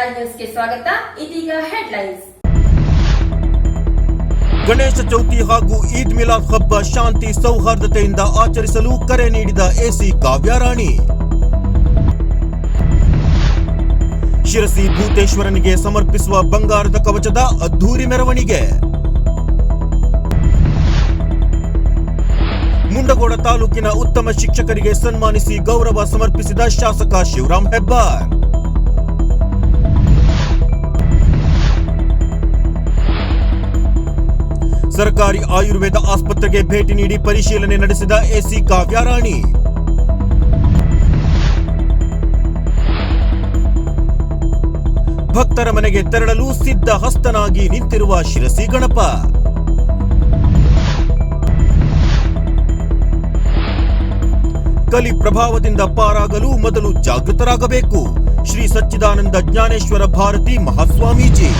ಸ್ವಾಗತ. ಇದೀಗ ಹೆಡ್ಲೈನ್ಸ್ ಗಣೇಶ ಚೌತಿ ಹಾಗೂ ಈದ್ ಮಿಲಾದ್ ಹಬ್ಬ ಶಾಂತಿ ಸೌಹಾರ್ದತೆಯಿಂದ ಆಚರಿಸಲು ಕರೆ ನೀಡಿದ ಎಸಿ ಕಾವ್ಯಾರಾಣಿ. ಶಿರಸಿ ಭೂತೇಶ್ವರನಿಗೆ ಸಮರ್ಪಿಸುವ ಬಂಗಾರದ ಕವಚದ ಅದ್ಧೂರಿ ಮೆರವಣಿಗೆ. ಮುಂಡಗೋಡ ತಾಲೂಕಿನ ಉತ್ತಮ ಶಿಕ್ಷಕರಿಗೆ ಸನ್ಮಾನಿಸಿ ಗೌರವ ಸಮರ್ಪಿಸಿದ ಶಾಸಕ ಶಿವರಾಂ ಹೆಬ್ಬಾರ್. ಸರ್ಕಾರಿ ಆಯುರ್ವೇದ ಆಸ್ಪತ್ರೆಗೆ ಭೇಟಿ ನೀಡಿ ಪರಿಶೀಲನೆ ನಡೆಸಿದ ಎಸಿ ಕಾವ್ಯಾರಾಣಿ ಭಕ್ತರ ಮನೆಗೆ ತೆರಳಲು ಸಿದ್ಧ ಹಸ್ತನಾಗಿ ನಿಂತಿರುವ ಶಿರಸಿ ಗಣಪ. ಕಲಿ ಪ್ರಭಾವದಿಂದ ಪಾರಾಗಲು ಮೊದಲು ಜಾಗೃತರಾಗಬೇಕು. ಶ್ರೀ ಸಚ್ಚಿದಾನಂದ ಜ್ಞಾನೇಶ್ವರ ಭಾರತಿ ಮಹಾಸ್ವಾಮೀಜಿ.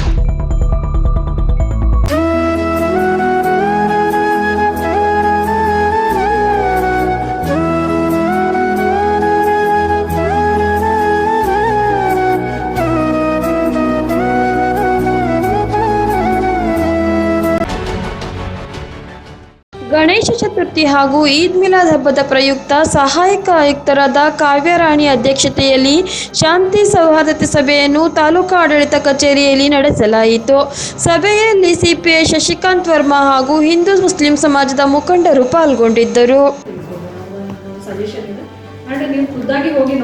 ಗಣೇಶ ಚತುರ್ಥಿ ಹಾಗೂ ಈದ್ ಮಿಲಾದ್ ಹಬ್ಬದ ಪ್ರಯುಕ್ತ ಸಹಾಯಕ ಆಯುಕ್ತರಾದ ಕಾವ್ಯರಾಣಿ ಅಧ್ಯಕ್ಷತೆಯಲ್ಲಿ ಶಾಂತಿ ಸೌಹಾರ್ದತೆ ಸಭೆಯನ್ನು ತಾಲೂಕು ಆಡಳಿತ ಕಚೇರಿಯಲ್ಲಿ ನಡೆಸಲಾಯಿತು. ಸಭೆಯಲ್ಲಿ ಸಿಪಿಐ ಶಶಿಕಾಂತ್ ವರ್ಮಾ ಹಾಗೂ ಹಿಂದೂ ಮುಸ್ಲಿಂ ಸಮಾಜದ ಮುಖಂಡರು ಪಾಲ್ಗೊಂಡಿದ್ದರು. ಹೋಗಿ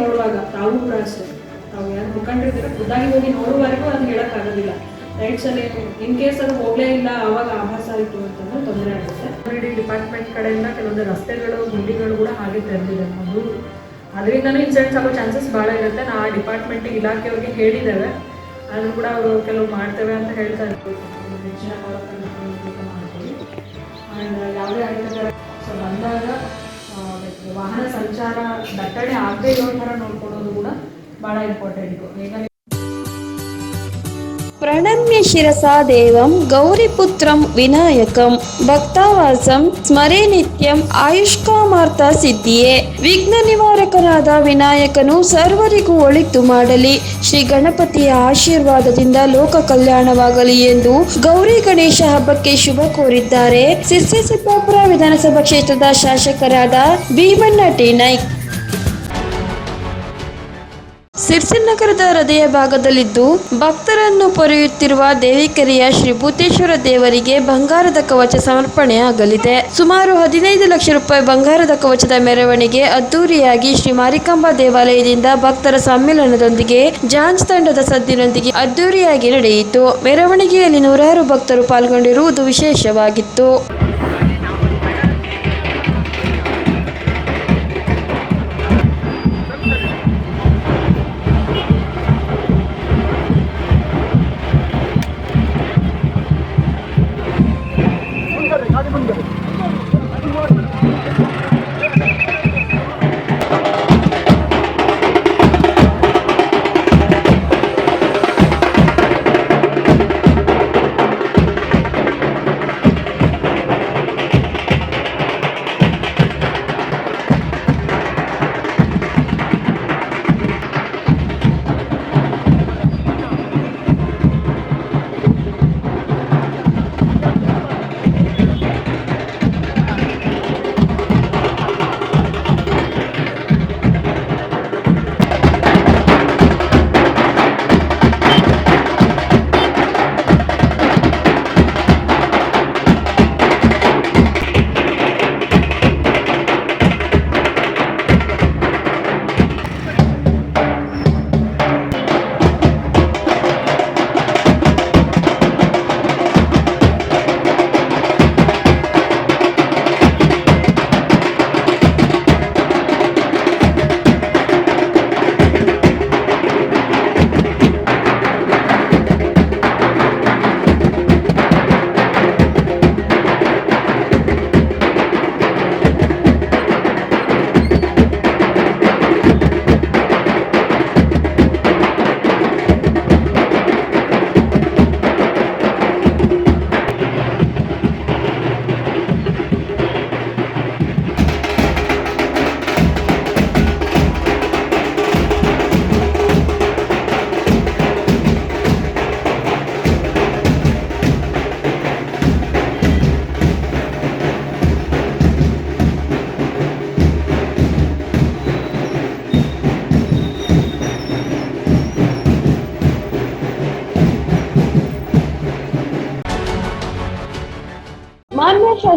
ರೈಟ್ಸಲ್ಲಿ ಇನ್ ಕೇಸ್ ಅದು ಹೋಗಲೇ ಇಲ್ಲ ಆವಾಗ ಆಭಾಸ ಆಯಿತು ಅಂತಂದ್ರೆ ತೊಂದರೆ ಆಗುತ್ತೆ. ಆಲ್ರೆಡಿ ಡಿಪಾರ್ಟ್ಮೆಂಟ್ ಕಡೆಯಿಂದ ಕೆಲವೊಂದು ರಸ್ತೆಗಳು ಗುಂಡಿಗಳು ಕೂಡ ಹಾಗೆ ತೆರೆದಿದೆ. ಅದು ಅದರಿಂದನೂ ಇನ್ಸಿಡೆಂಟ್ಸ್ ಆಗೋ ಚಾನ್ಸಸ್ ಭಾಳ ಇರುತ್ತೆ. ನಾ ಆ ಡಿಪಾರ್ಟ್ಮೆಂಟ್ ಇಲಾಖೆಯವ್ರಿಗೆ ಹೇಳಿದ್ದೇವೆ. ಆದರೂ ಕೂಡ ಅವರು ಕೆಲವು ಮಾಡ್ತೇವೆ ಅಂತ ಹೇಳ್ತಾ ಇರ್ಬೇಕು ಹೆಚ್ಚಿನ ಕಾರ್ಯಕ್ರಮ ಮಾಡ್ತೀವಿ ಆ್ಯಂಡ್ ಯಾವುದೇ ಅಡೆತಡೆ ಸೊ ಬಂದಾಗ ವಾಹನ ಸಂಚಾರ ದಟ್ಟಣೆ ಆಗದೆ ಇರೋ ಥರ ನೋಡ್ಕೊಳ್ಳೋದು ಕೂಡ ಭಾಳ ಇಂಪಾರ್ಟೆಂಟು ಈಗ ಪ್ರಣಮ್ಯ ಶಿರಸಾ ದೇವಂ ಗೌರಿಪುತ್ರಂ ವಿನಾಯಕಂ ಭಕ್ತಾವಾಸಂ ಸ್ಮರೇ ನಿತ್ಯಂ ಆಯುಷ್ಕಾಮಾರ್ಥ ಸಿದ್ಧಿಯೇ ವಿಘ್ನ ನಿವಾರಕನಾದ ವಿನಾಯಕನು ಸರ್ವರಿಗೂ ಒಳಿತು ಮಾಡಲಿ. ಶ್ರೀ ಗಣಪತಿಯ ಆಶೀರ್ವಾದದಿಂದ ಲೋಕ ಕಲ್ಯಾಣವಾಗಲಿ ಎಂದು ಗೌರಿ ಗಣೇಶ ಹಬ್ಬಕ್ಕೆ ಶುಭ ಕೋರಿದ್ದಾರೆ. ಸಿರ್ಸಿ ಸಿದ್ದಾಪುರ ವಿಧಾನಸಭಾ ಕ್ಷೇತ್ರದ ಶಾಸಕರಾದ ಭೀಮಣ್ಣ ಟಿ. ನಾಯ್ಕ್. ಸಿರ್ಸಿ ನಗರದ ಹೃದಯ ಭಾಗದಲ್ಲಿದ್ದು, ಭಕ್ತರನ್ನು ಪೊರೆಯುತ್ತಿರುವ ದೇವಿಕೆರೆಯ ಶ್ರೀ ಭೂತೇಶ್ವರ ದೇವರಿಗೆ ಬಂಗಾರದ ಕವಚ ಸಮರ್ಪಣೆ ಆಗಲಿದೆ. ಸುಮಾರು ಹದಿನೈದು ಲಕ್ಷ ರೂಪಾಯಿ ಬಂಗಾರದ ಕವಚದ ಮೆರವಣಿಗೆ ಅದ್ದೂರಿಯಾಗಿ ಶ್ರೀ ಮಾರಿಕಾಂಬಾ ದೇವಾಲಯದಿಂದ ಭಕ್ತರ ಸಮ್ಮೇಳನದೊಂದಿಗೆ ಜಾಂಜ್ ತಂಡದ ಸದ್ದಿನೊಂದಿಗೆ ಅದ್ದೂರಿಯಾಗಿ ನಡೆಯಿತು. ಮೆರವಣಿಗೆಯಲ್ಲಿ ನೂರಾರು ಭಕ್ತರು ಪಾಲ್ಗೊಂಡಿರುವುದು ವಿಶೇಷವಾಗಿತ್ತು.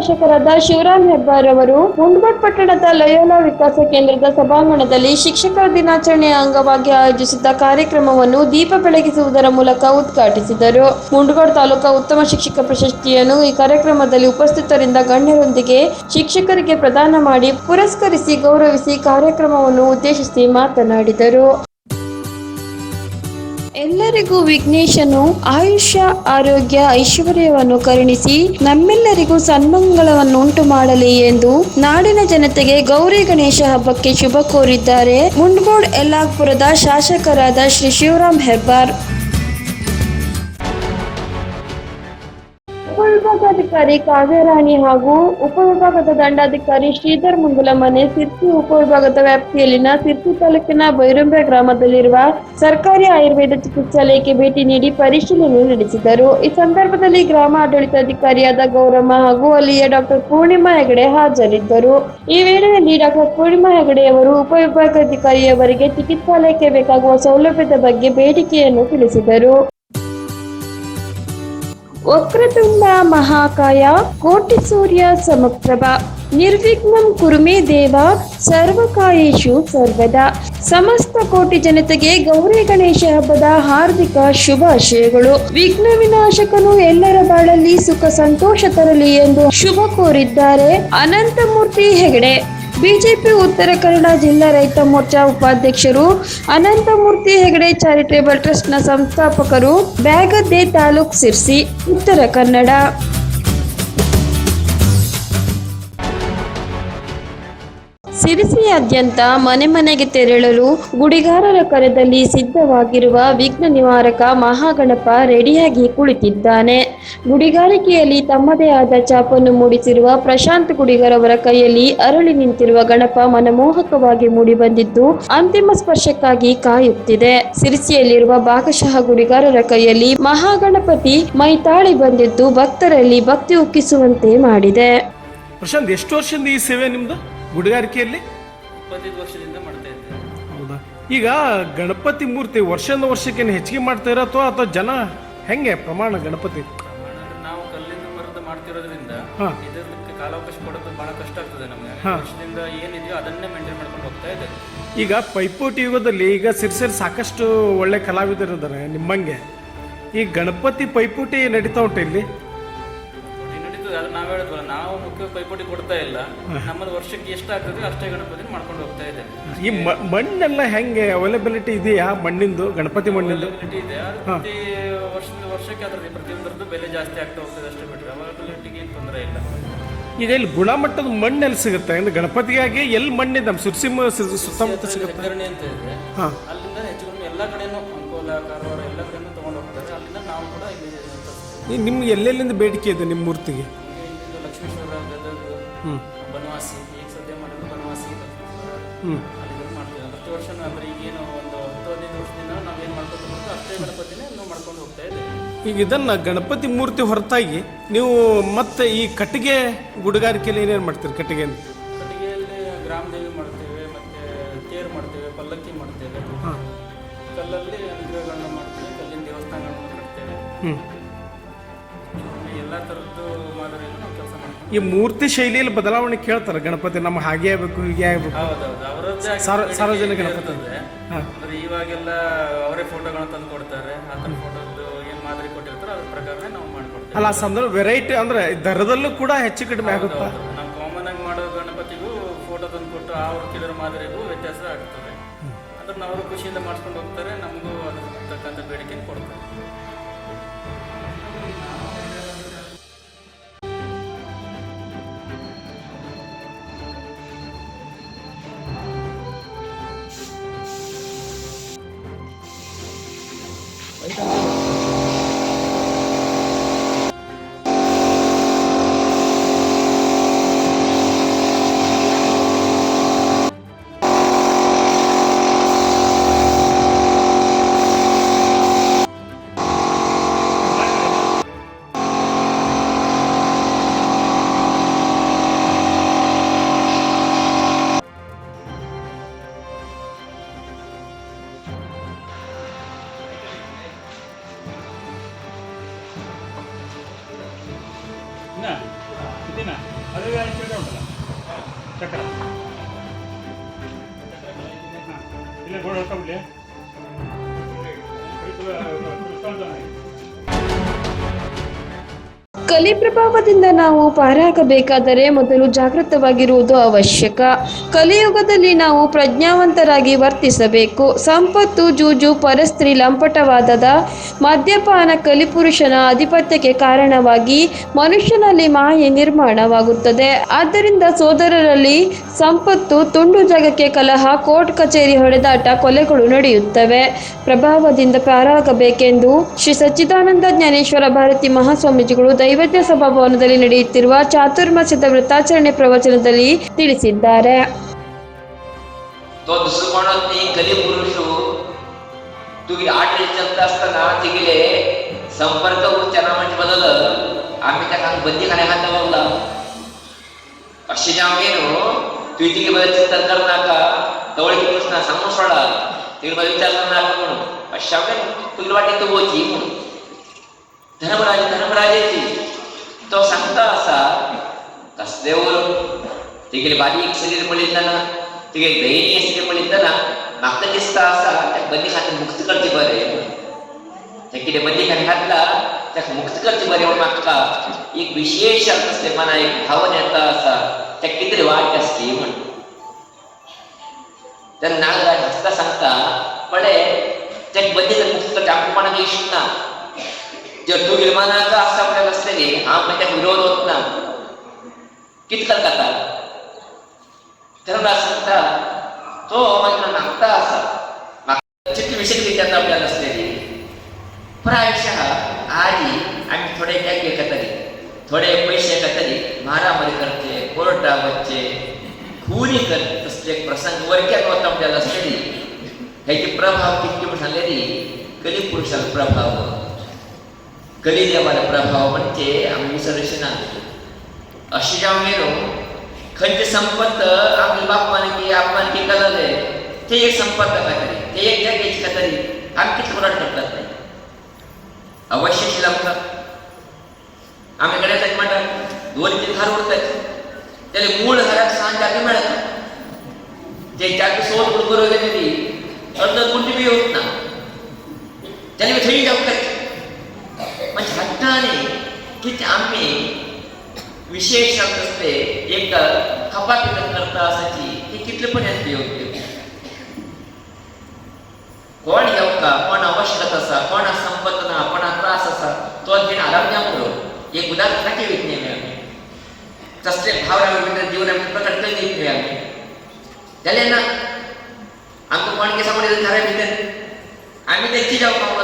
ಶಾಸಕರಾದ ಶಿವರಾಮ್ ಹೆಬ್ಬಾರ್ ಅವರು ಮುಂಡ್ಬಟ್ ಪಟ್ಟಣದ ಲಯೋಲಾ ವಿಕಾಸ ಕೇಂದ್ರದ ಸಭಾಂಗಣದಲ್ಲಿ ಶಿಕ್ಷಕರ ದಿನಾಚರಣೆಯ ಅಂಗವಾಗಿ ಆಯೋಜಿಸಿದ್ದ ಕಾರ್ಯಕ್ರಮವನ್ನು ದೀಪ ಬೆಳಗಿಸುವುದರ ಮೂಲಕ ಉದ್ಘಾಟಿಸಿದರು. ಮುಂಡಗೋಡ್ ತಾಲೂಕಾ ಉತ್ತಮ ಶಿಕ್ಷಕ ಪ್ರಶಸ್ತಿಯನ್ನು ಈ ಕಾರ್ಯಕ್ರಮದಲ್ಲಿ ಉಪಸ್ಥಿತರಿಂದ ಗಣ್ಯರೊಂದಿಗೆ ಶಿಕ್ಷಕರಿಗೆ ಪ್ರದಾನ ಮಾಡಿ ಪುರಸ್ಕರಿಸಿ ಗೌರವಿಸಿ ಕಾರ್ಯಕ್ರಮವನ್ನು ಉದ್ದೇಶಿಸಿ ಮಾತನಾಡಿದರು. ಎಲ್ಲರಿಗೂ ವಿಘ್ನೇಶನು. ಆಯುಷ್ಯ, ಆರೋಗ್ಯ, ಐಶ್ವರ್ಯವನ್ನು ಕರುಣಿಸಿ ನಮ್ಮೆಲ್ಲರಿಗೂ ಸನ್ಮಂಗಳವನ್ನು ಉಂಟು ಮಾಡಲಿ ಎಂದು ನಾಡಿನ ಜನತೆಗೆ ಗೌರಿ ಗಣೇಶ ಹಬ್ಬಕ್ಕೆ ಶುಭ ಕೋರಿದ್ದಾರೆ. ಮುಂಡ್ಬೋಡ್ ಯಲ್ಲಾಪುರದ ಶಾಸಕರಾದ ಶ್ರೀ ಶಿವರಾಮ್ ಹೆಬ್ಬಾರ್. ಉಪವಿಭಾಗಾಧಿಕಾರಿ ಕಾವ್ಯರಾಣಿ ಹಾಗೂ ಉಪವಿಭಾಗದ ದಂಡಾಧಿಕಾರಿ ಶ್ರೀಧರ್ ಮುಂಗುಲಮನೆ ಸಿರ್ಸಿ ಉಪವಿಭಾಗದ ವ್ಯಾಪ್ತಿಯಲ್ಲಿನ ಸಿರ್ಸಿ ತಾಲೂಕಿನ ಬೈರುಂಬೆ ಗ್ರಾಮದಲ್ಲಿರುವ ಸರ್ಕಾರಿ ಆಯುರ್ವೇದ ಚಿಕಿತ್ಸಾಲಯಕ್ಕೆ ಭೇಟಿ ನೀಡಿ ಪರಿಶೀಲನೆ ನಡೆಸಿದರು. ಈ ಸಂದರ್ಭದಲ್ಲಿ ಗ್ರಾಮ ಆಡಳಿತಾಧಿಕಾರಿಯಾದ ಗೌರಮ್ಮ ಹಾಗೂ ಅಲ್ಲಿಯ ಡಾಕ್ಟರ್ ಪೂರ್ಣಿಮಾ ಹೆಗಡೆ ಹಾಜರಿದ್ದರು. ಈ ವೇಳೆಯಲ್ಲಿ ಡಾಕ್ಟರ್ ಪೂರ್ಣಿಮಾ ಹೆಗಡೆಯವರು ಉಪವಿಭಾಗಾಧಿಕಾರಿಯವರಿಗೆ ಚಿಕಿತ್ಸಾಲಯಕ್ಕೆ ಬೇಕಾಗುವ ಸೌಲಭ್ಯದ ಬಗ್ಗೆ ಬೇಡಿಕೆಯನ್ನು ತಿಳಿಸಿದರು. ವಕ್ರತುಂಡ ಮಹಾಕಾಯ ಕೋಟಿ ಸೂರ್ಯ ಸಮಪ್ರಭ. ನಿರ್ವಿಘ್ನಂ ಕುರುಮೇ ದೇವ, ಸರ್ವಕಾಯೇಶು ಸರ್ವದಾ. ಸಮಸ್ತ ಕೋಟಿ ಜನತೆಗೆ ಗೌರಿ ಗಣೇಶ ಹಬ್ಬದ ಹಾರ್ದಿಕ ಶುಭಾಶಯಗಳು ವಿಘ್ನ ವಿನಾಶಕನು ಎಲ್ಲರ ಬಾಳಲ್ಲಿ ಸುಖ ಸಂತೋಷ ತರಲಿ ಎಂದು ಶುಭ ಕೋರಿದ್ದಾರೆ ಅನಂತಮೂರ್ತಿ ಹೆಗಡೆ. ಬಿಜೆಪಿ ಉತ್ತರ ಕನ್ನಡ ಜಿಲ್ಲಾ ರೈತ ಮೋರ್ಚಾ ಉಪಾಧ್ಯಕ್ಷರು ಅನಂತಮೂರ್ತಿ ಹೆಗಡೆ ಚಾರಿಟೇಬಲ್ ಟ್ರಸ್ಟ್ನ ಸಂಸ್ಥಾಪಕರು ಬ್ಯಾಗದ್ದೆ ತಾಲೂಕ್ ಸಿರ್ಸಿ, ಉತ್ತರ ಕನ್ನಡ. ಸಿರಿಸಿಯಾದ್ಯಂತ ಮನೆ ಮನೆಗೆ ತೆರಳಲು ಗುಡಿಗಾರರ ಕರೆದಲ್ಲಿ ಸಿದ್ಧವಾಗಿರುವ ವಿಘ್ನ ನಿವಾರಕ ಮಹಾಗಣಪ ರೆಡಿಯಾಗಿ ಕುಳಿತಿದ್ದಾನೆ. ಗುಡಿಗಾರಿಕೆಯಲ್ಲಿ ತಮ್ಮದೇ ಆದ ಚಾಪನ್ನು ಮೂಡಿಸಿರುವ ಪ್ರಶಾಂತ್ ಗುಡಿಗರವರ ಕೈಯಲ್ಲಿ ಅರಳಿ ನಿಂತಿರುವ ಗಣಪ ಮನಮೋಹಕವಾಗಿ ಮೂಡಿಬಂದಿದ್ದು ಅಂತಿಮ ಸ್ಪರ್ಶಕ್ಕಾಗಿ ಕಾಯುತ್ತಿದೆ. ಸಿರಿಸಿಯಲ್ಲಿರುವ ಭಾಗಶಃ ಗುಡಿಗಾರರ ಕೈಯಲ್ಲಿ ಮಹಾಗಣಪತಿ ಮೈತಾಳಿ ಬಂದಿದ್ದು ಭಕ್ತರಲ್ಲಿ ಭಕ್ತಿ ಉಕ್ಕಿಸುವಂತೆ ಮಾಡಿದೆ. ಪ್ರಶಾಂತ್, ಎಷ್ಟು ವರ್ಷದಿಂದ ಈ ಸೇವೆ ನಿಮ್ದು? ಗುಡಿಗಾರಿಕೆಯಲ್ಲಿ? ಇಪ್ಪತ್ತೈದು ವರ್ಷದಿಂದ ಮಾಡ್ತಾ ಹೌದಾ? ಈಗ ಗಣಪತಿ ಮೂರ್ತಿ ವರ್ಷದಿಂದ ವರ್ಷಕ್ಕೇನು ಹೆಚ್ಚಿಗೆ ಮಾಡ್ತಾ ಅಥವಾ ಅಥವಾ ಜನ ಹೆಂಗೆ ಪ್ರಮಾಣ ಗಣಪತಿ? ಪ್ರಮಾಣ ಅಂದ್ರೆ ನಾವು ಕಲ್ಲಿಂದ ಮರದ ಮಾಡ್ತಿರೋದ್ರಿಂದ ಹಾಂ. ಇದಕ್ಕೆ ಕಾಲಾವಕಾಶ ಕೊಡೋದು ಬಹಳ ಕಷ್ಟ ಆಗ್ತದೆ ನಮಗೆ. ಹಾ. ವರ್ಷದಿಂದ ಏನಿದೆಯೋ ಅದನ್ನೇ ಮೇಂಟೈನ್ ಮಾಡ್ಕೊಂಡು ಹೋಗ್ತಾ ಇದೆ ಈಗ ಪೈಪೋಟಿ ಯುಗದಲ್ಲಿ ಈಗ ಸಿರ್ಸಿರ್ ಸಾಕಷ್ಟು ಒಳ್ಳೆ ಕಲಾವಿದರು ಇದ್ದಾರೆ ನಿಮ್ಮಂಗೆ. ಈ ಗಣಪತಿ ಪೈಪೋಟಿ ನಡೀತಾ ಉಂಟು ಇಲ್ಲಿ? ಅದು ನಾವು ಹೇಳಿದ್ವಲ್ಲ ನಾವು ಮುಖ್ಯ ಪೈಪೋಟಿ ಕೊಡ್ತಾ ಇಲ್ಲ ನಮ್ಮದು ವರ್ಷಕ್ಕೆ ಎಷ್ಟು ಆಗ್ತದೆ ಅಷ್ಟೇ ಗಣಪತಿ ಮಾಡ್ಕೊಂಡು ಹೋಗ್ತಾ ಇದೆ ಈ ಮ- ಮಣ್ಣೆಲ್ಲ ಹೆಂಗೆ ಅವೈಲಬಿಲಿಟಿ ಇದೆಯಾ ಮಣ್ಣಿಂದು ಗಣಪತಿ ಮಣ್ಣಿಂದು? ಅವೈಲಬಿಲಿಟಿ ಇದೆ. ಅದು ಪ್ರತಿ ವರ್ಷದಿಂದ ವರ್ಷಕ್ಕೆ ಅದರದ್ದು ಪ್ರತಿಯೊಂದರದ್ದು ಬೆಲೆ ಜಾಸ್ತಿ ಆಗ್ತಾ ಹೋಗ್ತದೆ ಅಷ್ಟೇ ಬಿಟ್ಟರೆ ಅವೈಲಬಿಲಿಟಿಗೆ ಏನು ತೊಂದರೆ ಇಲ್ಲ. ಈಗ ಇಲ್ಲಿ ಗುಣಮಟ್ಟದ ಮಣ್ಣು ಎಲ್ಲಿ ಸಿಗುತ್ತೆ? ಅಂದ್ರೆ ಗಣಪತಿಗಾಗಿ ಎಲ್ಲಿ ಮಣ್ಣಿದೆ? ನಮ್ಮ ಸುರ್ಸಿಮ ಸುತ್ತಮುತ್ತ ಸಿಗುತ್ತೆ. ಅಂತ ಇದೆ. ಹಾಂ. ಅಲ್ಲಿಂದ ಹೆಚ್ಚು ಕಡಿಮೆ ಎಲ್ಲ ಕಡೆನೂ ಅಂಕೋಲ ಕಾರವಾರ ಎಲ್ಲ ಕಡೆ ತೊಗೊಂಡು ಹೋಗ್ತಾರೆ ಅಲ್ಲಿಂದ ನಾವು ಕೂಡ ಇಲ್ಲಿ ತರಿಸ್ತೀವಿ. ನಿಮ್ಗೆ ಎಲ್ಲೆಲ್ಲಿಂದ ಬೇಡಿಕೆ ಇದೆ ನಿಮ್ಮ ಮೂರ್ತಿಗೆ? ಬನವಾಸಿ ಈಗ ಸದ್ಯ ಮಾಡೋದು ಬನವಾಸಿ ಅಲ್ಲಿ ಮಾಡ್ತೀವಿ. ಪ್ರತಿ ವರ್ಷ ಅಂದ್ರೆ ಈಗೇನು ಒಂದು ಹತ್ತು ಹದಿನೈದು ವರ್ಷದಿಂದ ನಾವೇನು ಮಾಡ್ಕೊತೀವಿ ಅಷ್ಟೇ ಗಣಪತಿನೇ ನಾವು ಮಾಡ್ಕೊಂಡು ಹೋಗ್ತಾ ಇದ್ದೀವಿ ಈಗ ಇದನ್ನ ಗಣಪತಿ ಮೂರ್ತಿ ಹೊರತಾಗಿ ನೀವು ಮತ್ತೆ ಈ ಕಟ್ಟಿಗೆ ಗುಡುಗಾರಿಕೆಯಲ್ಲಿ ಏನೇನು ಮಾಡ್ತೀರಿ ಕಟ್ಟಿಗೆ ಕಟ್ಟಿಗೆಯಲ್ಲಿ ಗ್ರಾಮದೇವಿ ಮಾಡ್ತೇವೆ ಮತ್ತೆ ತೇರು ಮಾಡ್ತೇವೆ ಪಲ್ಲಕ್ಕಿ ಮಾಡ್ತೇವೆ. ಕಲ್ಲಲ್ಲಿ ಅನುಗ್ರಹಗಳನ್ನ ಮಾಡ್ತೇವೆ ಕಲ್ಲಿನ ದೇವಸ್ಥಾನಗಳನ್ನ ಹ್ಞೂ ಎಲ್ಲ ಥರದ್ದು ಮಾದರಿಯನ್ನು ಮಾಡ್ತೀವಿ ಈ ಮೂರ್ತಿ ಶೈಲಿಯಲ್ಲಿ ಬದಲಾವಣೆ ಕೇಳ್ತಾರೆ. ಗಣಪತಿ ನಮ್ಮ ಹಾಗೆ ಆಗಬೇಕು ಹೀಗೆ ಆಗಬೇಕು. ಹೌದೌದು. ಅವರದ್ದೇ ಸಾರ್ವ- ಬೇಡಿಕೆ ಸಾರ್ವಜನಿಕ ಗಣಪತಿ. ಇರ್ತದೆ. ಹಾಂ. ಅಂದ್ರೆ ಇವಾಗೆಲ್ಲ ಅವರೇ ಫೋಟೋಗಳನ್ನ ತಂದು ಕೊಡ್ತಾರೆ. ಆ ಥರ ಫೋಟೋದ್ದು ಏನು ಮಾದರಿ ಕೊಟ್ಟಿರ್ತಾರೋ ಅದ್ರ ಪ್ರಕಾರನೇ ನಾವು ಮಾಡ್ಕೊಡ್ತೇವೆ. ಅಲ್ಲ ಆ ಸಂದರ್ಭ ವೆರೈಟಿ ಅಂದ್ರೆ ದರದಲ್ಲೂ ಕೂಡ ಹೆಚ್ಚು ಕಡಿಮೆ ಆಗುತ್ತಾ? ಹೌದು. ನಾವು ಕಾಮನ್ ಆಗಿ ಮಾಡೋ ಗಣಪತಿಗೂ ಫೋಟೋ ತಂದು ಕೊಟ್ಟು ಆ ಕೆಲವರ ಮಾದರಿಗೂ ವ್ಯತ್ಯಾಸ ಆಗ್ತದೆ. ಅದನ್ನ ಅವರು ಖುಷಿಯಿಂದ ಮಾಡಿಸ್ಕೊಂಡು ಹೋಗ್ತಾರೆ. ನಮಗೂ ಅದ್ರ ತಕ್ಕಂಥ ಬೇಡಿಕೆ ಕೊಡ್ತಾರೆ. 뭐야, 이거 술잔에. ಕಲಿ ಪ್ರಭಾವದಿಂದ ನಾವು ಪಾರಾಗಬೇಕಾದರೆ ಮೊದಲು ಜಾಗೃತವಾಗಿರುವುದು ಅವಶ್ಯಕ. ಕಲಿಯುಗದಲ್ಲಿ ನಾವು ಪ್ರಜ್ಞಾವಂತರಾಗಿ ವರ್ತಿಸಬೇಕು. ಸಂಪತ್ತು, ಜೂಜು, ಪರಸ್ತ್ರೀ ಲಂಪಟವಾದದ ಮದ್ಯಪಾನ ಕಲಿಪುರುಷನ ಆಧಿಪತ್ಯಕ್ಕೆ ಕಾರಣವಾಗಿ ಮನುಷ್ಯನಲ್ಲಿ ಮಾಯೆ ನಿರ್ಮಾಣವಾಗುತ್ತದೆ. ಆದ್ದರಿಂದ ಸೋದರರಲ್ಲಿ ಸಂಪತ್ತು, ತುಂಡು ಜಾಗಕ್ಕೆ ಕಲಹ, ಕೋರ್ಟ್ ಕಚೇರಿ ಹೊಡೆದಾಟ ಕೊಲೆಗಳು ನಡೆಯುತ್ತವೆ. ಪ್ರಭಾವದಿಂದ ಪಾರಾಗಬೇಕೆಂದು ಶ್ರೀ ಸಚ್ಚಿದಾನಂದ ಜ್ಞಾನೇಶ್ವರ ಭಾರತಿ ಮಹಾಸ್ವಾಮೀಜಿಗಳು ದೈವಜ್ಞ ಸಭಾಭವನದಲ್ಲಿ ನಡೆಯುತ್ತಿರುವ ಚಾತುರ್ಮಾಸ್ಯದ ವ್ರತಾಚರಣೆ ಪ್ರವಚನದಲ್ಲಿ ತಿಳಿಸಿದ್ದಾರೆ तो दुसरं कली पुरुष तुगे आठ चलत असताना तिगेले संपर्क उच्चारण म्हणजे बदल आम्ही त्या खान बंदी खाण्या खाता बघला अशी जेव्हा गेलो तू तिगे बदल चिंतन कर नाका कवळी कृष्णा सांगून सोडा तिकडे बदल विचार कर नाका म्हणून अशा वेळेस तुला वाटे तू बोची म्हणून धर्मराज धर्मराजाची तो सांगता असा. कसले उर तिगेले बारीक शरीर पळयतना तिगे दयनीय शरीर पळयतना म्हाका दिसता आसा त्या बंदी खातीर मुक्त करचे बरें. तें कितें बंदी खातीर घातला ताका मुक्त करचे बरें म्हणून म्हाका एक विशेष कसले मना एक भावन येता आसा त्या कितें तरी वाट आसली म्हण तेन्ना नागराज हसता सांगता पळय त्या बंदी मुक्त करचे आपूण कोणाक इश्ट ना. जर तू गिरमानाचा आसा आसतली हांव खंय तेका म्हणजे विरोध वचना कितलो जाता तेन्ना सांगता तो मागीर नाकता आसा म्हाका चित्र विशीं कितें तेन्ना आपल्याक आसलेली प्रायशा आदी आमी थोडे टॅक्के करतली थोडे पयशे करतली मारामारी करचे कोर्टा वच्चे खुनी करत तसले प्रसंग वर्क्याक वता आपल्याला आसलेली हेचे प्रभाव कितके म्हण सांगलेली कली पुरुषाक प्रभाव. गलिलियामध्ये प्रभाव म्हणजे आम्ही అంటే అంశరచనాలు जेव्हा మీరు खंच संपत आपल्या बापान की आपण की कलले ते एक संपत काय तरी ते एक जगाची काय तरी आम्ही किती उलट नाही. अवश्य शिला आमकां आमी कडेन ताका दोन तीन हार उडतात त्याला मूळ घरात सहा जागे मिळत ते जागे सोद उडकर तरी ती अर्ध कुंडी बी येवच ना त्याने थंडी जावं म्हणजे हट्टाने की आम्ही विशेष शब्द असते एक कपात करता असायची हे कितले पण येते योग्य कोण येवका कोण आवश्यक असा कोण संपत ना कोणा त्रास असा तो घेण आराम म्हणून एक उदाहरण नक्की विकणे आम्ही. कसले भाव भितर जीवन आम्ही प्रकट करून देत नाही आम्ही. त्याला ना आमचं कोण केसा समोर घरा भितर आम्ही त्याची जाऊ पाहू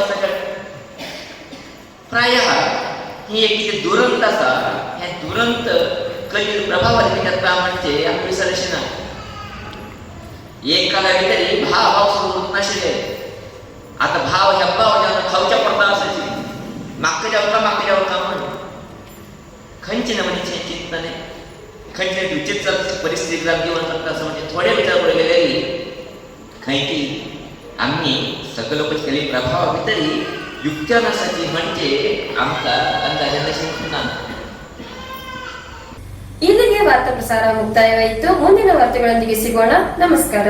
प्राय ही एक दुरंत असा हे दुरंत कलील प्रभावाने त्यात का म्हणजे आपली संरचना एक काला तरी भाव भाव स्वरूप नाशिले आता भाव ह्या भाव खाऊच्या पडता असायची. मागच्या होता मागच्या म्हणून म्हण. ना म्हणजे चिंतने खंचन विचित्र परिस्थिती जीवन करता असं म्हणजे थोडे विचार पडलेले खंची आम्ही सकलोपचारी प्रभावा भीतरी ಯುಕ್ತನ ಸತಿ ಮಂಚೆ ಅಂತ ಅಂದನೆಲ್ಲ ಶಿಂಪು ನಾನು ಇಲ್ಲಿಗೆ ವಾರ್ತಾ ಪ್ರಸಾರ ಮುಕ್ತಾಯವಾಯಿತು ಮುಂದಿನ ವಾರ್ತೆಗಳೊಂದಿಗೆ ಸಿಗೋಣ ನಮಸ್ಕಾರ